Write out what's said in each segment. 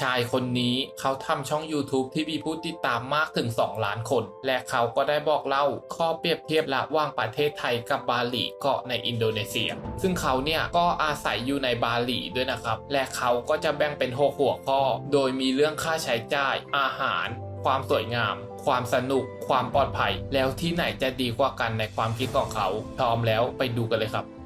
ชายคนนี้เขาทำช่อง YouTube ที่มีผู้ติดตามมากถึง 2 ล้านคน และเขาก็ได้บอกเล่าข้อเปรียบเทียบระหว่างประเทศไทยกับบาหลีเกาะในอินโดนีเซีย ซึ่งเขาเนี่ยก็อาศัยอยู่ในบาหลีด้วยนะครับ และเขาก็จะแบ่งเป็นหกหัวข้อ โดยมีเรื่องค่าใช้จ่าย อาหาร ความสวยงาม ความสนุก ความปลอดภัย แล้วที่ไหนจะดีกว่ากันในความคิดของเขาพร้อมแล้วไปดูกันเลยครับ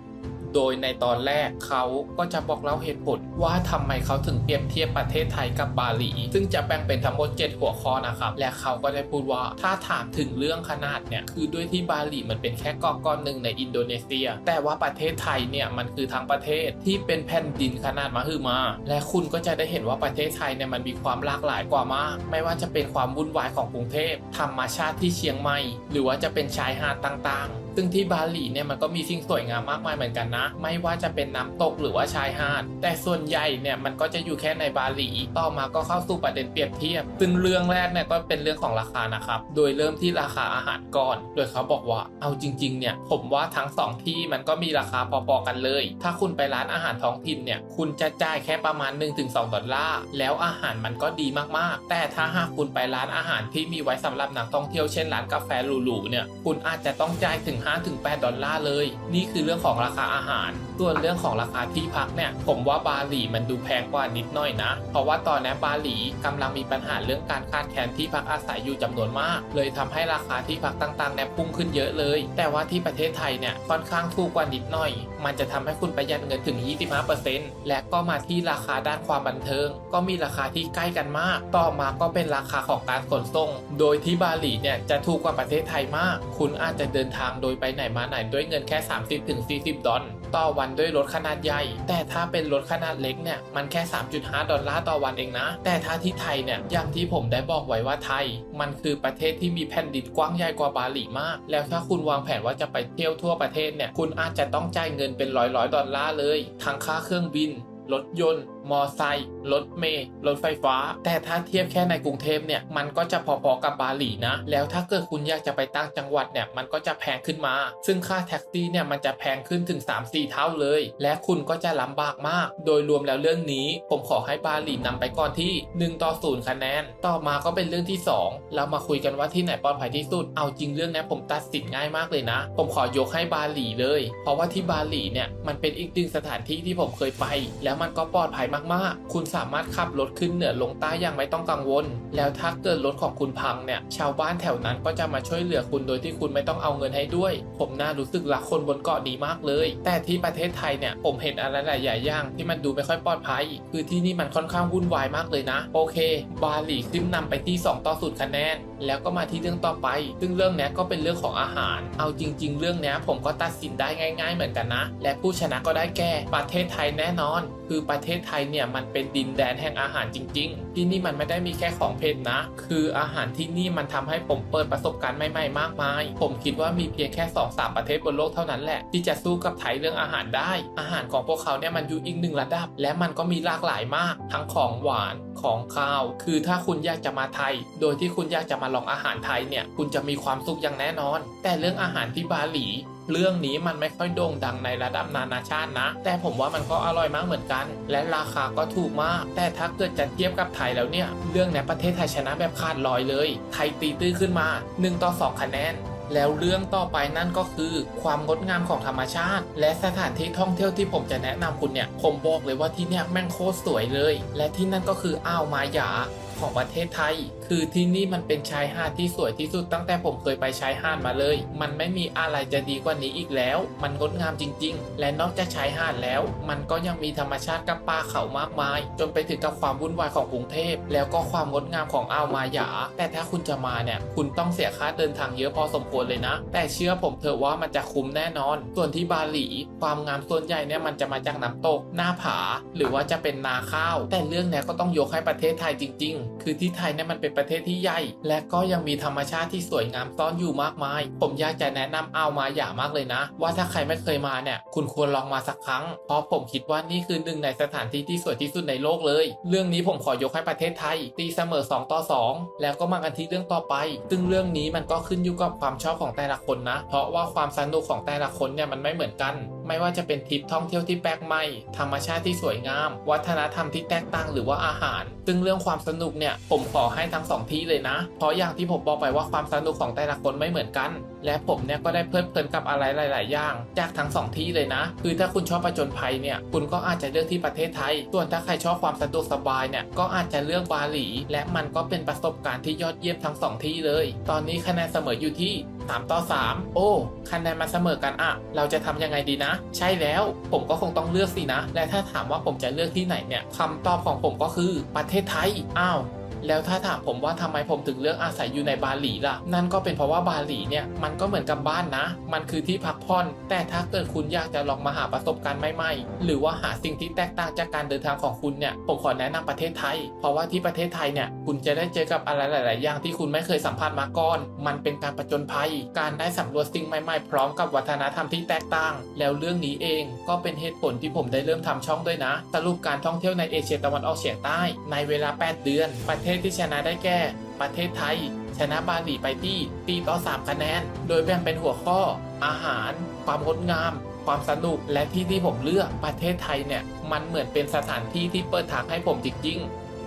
โดยในตอนแรกเขาก็จะบอกเล่าเหตุผลว่าทำไมเขาถึงเปรียบเทียบประเทศไทยกับบาหลี ซึ่งจะแบ่งเป็นทั้งหมด 7 หัวข้อนะครับ และเขาก็ได้พูดว่าถ้าถามถึงเรื่องขนาดเนี่ยคือด้วยที่บาหลีมันเป็นแค่เกาะก้อนหนึ่งในอินโดนีเซีย แต่ว่าประเทศไทยเนี่ยมันคือทั้งประเทศที่เป็นแผ่นดินขนาดมหึมา และคุณก็จะได้เห็นว่าประเทศไทยเนี่ยมันมีความหลากหลายกว่ามาก ไม่ว่าจะเป็นความวุ่นวายของกรุงเทพธรรมชาติที่เชียงใหม่ หรือว่าจะเป็นชายหาดต่างๆ ซึ่งที่บาหลีเนี่ยมันก็มีสิ่งสวยงามมากมายเหมือนกันนะ ไม่ว่าจะเป็นน้ำตกหรือว่าชายหาด แต่ส่วนใหญ่เนี่ยมันก็จะอยู่แค่ในบาหลี ต่อมาก็เข้าสู่ประเด็นเปรียบเทียบ ซึ่งเรื่องแรกเนี่ยก็เป็นเรื่องของราคานะครับ โดยเริ่มที่ราคาอาหารก่อน โดยเขาบอกว่า เอาจริงๆ เนี่ยผมว่าทั้งสองที่มันก็มีราคาพอๆกันเลย ถ้าคุณไปร้านอาหารท้องถิ่นเนี่ย คุณจะจ่ายแค่ประมาณ 1-2 ดอลลาร์ แล้วอาหารมันก็ดีมากๆ แต่ถ้าหากคุณไปร้านอาหารที่มีไว้สำหรับนักท่องเที่ยวเช่นร้านกาแฟหรูๆ เนี่ย คุณอาจจะต้องจ่ายถึง5-8 ดอลลาร์เลย นี่คือเรื่องของราคาอาหาร ส่วนเรื่องของราคาที่พักเนี่ย ผมว่าบาหลีมันดูแพงกว่านิดหน่อยนะ เพราะว่าตอนนี้บาหลีกำลังมีปัญหาเรื่องการขาดแคลนที่พักอาศัยอยู่จำนวนมาก เลยทำให้ราคาที่พักต่างๆเนี่ยพุ่งขึ้นเยอะเลย แต่ว่าที่ประเทศไทยเนี่ยค่อนข้างถูกกว่านิดหน่อย มันจะทำให้คุณประหยัดเงินถึง 25%และก็มาที่ราคาด้านความบันเทิง ก็มีราคาที่ใกล้กันมาก ต่อมาก็เป็นราคาของการขนส่ง โดยที่บาหลีเนี่ยจะถูกกว่าประเทศไทยมาก คุณอาจจะเดินทางโดยไปไหนมาไหนด้วยเงินแค่ 30-40 ดอลต่อวันด้วยรถขนาดใหญ่ แต่ถ้าเป็นรถขนาดเล็กเนี่ยมันแค่ 3.5 ดอลลาร์ต่อวันเองนะ แต่ถ้าที่ไทยเนี่ยอย่างที่ผมได้บอกไว้ว่าไทย มันคือประเทศที่มีแผ่นดินกว้างใหญ่กว่าบาหลีมาก แล้วถ้าคุณวางแผนว่าจะไปเที่ยวทั่วประเทศเนี่ยคุณอาจจะต้องจ่ายเงินเป็นร้อยร้อยดอลลาร์เลย ทั้งค่าเครื่องบิน รถยนต์ มอไซค์รถเมล์รถไฟฟ้า แต่ถ้าเทียบแค่ในกรุงเทพเนี่ยมันก็จะพอๆกับบาหลีนะ แล้วถ้าเกิดคุณอยากจะไปตั้งจังหวัดเนี่ยมันก็จะแพงขึ้นมา ซึ่งค่าแท็กซี่เนี่ยมันจะแพงขึ้นถึง 3-4 เท่าเลย และคุณก็จะลำบากมาก โดยรวมแล้วเรื่องนี้ผมขอให้บาหลีนำไปก่อนที่ 1 ต่อ 0 คะแนน ต่อมาก็เป็นเรื่องที่ 2 เรามาคุยกันว่าที่ไหนปลอดภัยที่สุด เอาจริงเรื่องนี้ผมตัดสินง่ายมากเลยนะ ผมขอยกให้บาหลีเลย เพราะว่าที่บาหลีเนี่ยมันเป็นอีกหนึ่งสถานที่ที่ผมเคยไปแล้วมันก็ปลอดภัยมากๆ คุณสามารถขับรถขึ้นเหนือลงใต้อย่างไม่ต้องกังวล แล้วถ้าเกิดรถของคุณพังเนี่ย ชาวบ้านแถวนั้นก็จะมาช่วยเหลือคุณโดยที่คุณไม่ต้องเอาเงินให้ด้วย ผมน่ารู้สึกรักคนบนเกาะดีมากเลย แต่ที่ประเทศไทยเนี่ย ผมเห็นอะไรหลายอย่างที่มันดูไม่ค่อยปลอดภัย คือที่นี่มันค่อนข้างวุ่นวายมากเลยนะ โอเค บาหลีขึ้นนำไปที่ 2 ต่อ0คะแนน แล้วก็มาที่เรื่องต่อไป ซึ่งเรื่องนี้ก็เป็นเรื่องของอาหาร เอาจริง ๆ เรื่องนี้ผมก็ตัดสินได้ง่าย ๆ เหมือนกันนะ และผู้ชนะก็ได้แก่ประเทศไทยแน่นอนคือประเทศไทยเนี่ยมันเป็นดินแดนแห่งอาหารจริง ๆ ที่นี่มันไม่ได้มีแค่ของเผ็ดนะ คืออาหารที่นี่มันทำให้ผมเปิดประสบการณ์ใหม่ๆมากมาย ผมคิดว่ามีเพียงแค่2อสาประเทศบนโลกเท่านั้นแหละ ที่จะสู้กับไทยเรื่องอาหารได้ อาหารของพวกเขาเนี่ยมันอยู่อีกหนึ่งระดับ และมันก็มีหลากหลายมาก ทั้งของหวานของข้าว คือถ้าคุณอยากจะมาไทย โดยที่คุณอยากจะมาลองอาหารไทยเนี่ยคุณจะมีความสุขอย่างแน่นอน แต่เรื่องอาหารที่บาหลี เรื่องนี้มันไม่ค่อยโด่งดังในระดับนานาชาตินะ แต่ผมว่ามันก็อร่อยมากเหมือนกัน และราคาก็ถูกมาก แต่ถ้าเกิดจะเทียบกับไทยแล้วเนี่ย เรื่องในประเทศไทยชนะแบบขาดลอยเลย ไทยตีตื้อขึ้นมา 1 ต่อ 2 คะแนนแล้วเรื่องต่อไปนั่นก็คือความงดงามของธรรมชาติ และสถานที่ท่องเที่ยวที่ผมจะแนะนำคุณเนี่ย ผมบอกเลยว่าที่เนี่ยแม่งโคตรสวยเลย และที่นั่นก็คืออ่าวมายาของประเทศไทยคือที่นี่มันเป็นชายหาดที่สวยที่สุดตั้งแต่ผมเคยไปชายหาดมาเลย มันไม่มีอะไรจะดีกว่านี้อีกแล้ว มันงดงามจริง ๆ และนอกจากชายหาดแล้ว มันก็ยังมีธรรมชาติกับป่าเขามากมาย จนไปถึงกับความวุ่นวายของกรุงเทพ แล้วก็ความงดงามของอ่าวมายา แต่ถ้าคุณจะมาเนี่ย คุณต้องเสียค่าเดินทางเยอะพอสมควรเลยนะ แต่เชื่อผมเถอะว่ามันจะคุ้มแน่นอน ส่วนที่บาหลี ความงามส่วนใหญ่เนี่ยมันจะมาจากน้ำตก หน้าผา หรือว่าจะเป็นนาข้าว แต่เรื่องเนี้ยก็ต้องยกให้ประเทศไทยจริง ๆ คือที่ไทยเนี่ยมันเป็นประเทศที่ใหญ่ และก็ยังมีธรรมชาติที่สวยงามซ่อนอยู่มากมาย ผมอยากจะแนะนำเอามาอย่ามากเลยนะ ว่าถ้าใครไม่เคยมาเนี่ย คุณควรลองมาสักครั้ง เพราะผมคิดว่านี่คือหนึ่งในสถานที่ที่สวยที่สุดในโลกเลย เรื่องนี้ผมขอยกให้ประเทศไทย ตีเสมอ 2 ต่อ 2 แล้วก็มากันที่เรื่องต่อไป ซึ่งเรื่องนี้มันก็ขึ้นอยู่กับความชอบของแต่ละคนนะ เพราะว่าความสนุกของแต่ละคนเนี่ยมันไม่เหมือนกันไม่ว่าจะเป็นทริปท่องเที่ยวที่แปลกใหม่ ธรรมชาติที่สวยงาม วัฒนธรรมที่แตกต่างหรือว่าอาหาร ซึ่งเรื่องความสนุกเนี่ยผมขอให้ทั้งสองที่เลยนะ เพราะอย่างที่ผมบอกไปว่าความสนุกของแต่ละคนไม่เหมือนกัน และผมเนี่ยก็ได้เพลิดเพลินกับอะไรหลาย ๆ อย่าง จากทั้งสองที่เลยนะ คือถ้าคุณชอบประจนภัยเนี่ยคุณก็อาจจะเลือกที่ประเทศไทย ส่วนถ้าใครชอบความสะดวกสบายเนี่ยก็อาจจะเลือกบาหลี และมันก็เป็นประสบการณ์ที่ยอดเยี่ยมทั้งสองที่เลย ตอนนี้คะแนนเสมออยู่ที่ 3 ต่อ 3 โอ้คะแนนมาเสมอกันอะเราจะทำยังไงดีนะ ใช่แล้วผมก็คงต้องเลือกสินะ และถ้าถามว่าผมจะเลือกที่ไหนเนี่ยคำตอบของผมก็คือประเทศไทยอ้าวแล้วถ้าถามผมว่าทำไมผมถึงเลือกอาศัยอยู่ในบาหลีล่ะ นั่นก็เป็นเพราะว่าบาหลีเนี่ยมันก็เหมือนกับบ้านนะ มันคือที่พักผ่อน แต่ถ้าเกิดคุณอยากจะลองมาหาประสบการณ์ใหม่ๆ หรือว่าหาสิ่งที่แตกต่างจากการเดินทางของคุณเนี่ย ผมขอแนะนำประเทศไทย เพราะว่าที่ประเทศไทยเนี่ยคุณจะได้เจอกับอะไรหลาย ๆ อย่างที่คุณไม่เคยสัมผัสมาก่อน มันเป็นการประจนภัย การได้สำรวจสิ่งใหม่ ๆ พร้อมกับวัฒนธรรมที่แตกต่าง แล้วเรื่องนี้เองก็เป็นเหตุผลที่ผมได้เริ่มทำช่องด้วยนะ สรุปการท่องเที่ยวในเอเชียตะวันออกเฉียงใต้ ในเวลา 8 เดือน ประเทศที่ชนะได้แก่ ประเทศไทย ชนะบาหลีไปที่ตีต่อ3คะแนน โดยแบ่งเป็นหัวข้อ อาหาร ความงดงามความสนุกและที่ที่ผมเลือกประเทศไทยเนี่ย มันเหมือนเป็นสถานที่ที่เปิดทางให้ผมจริงๆ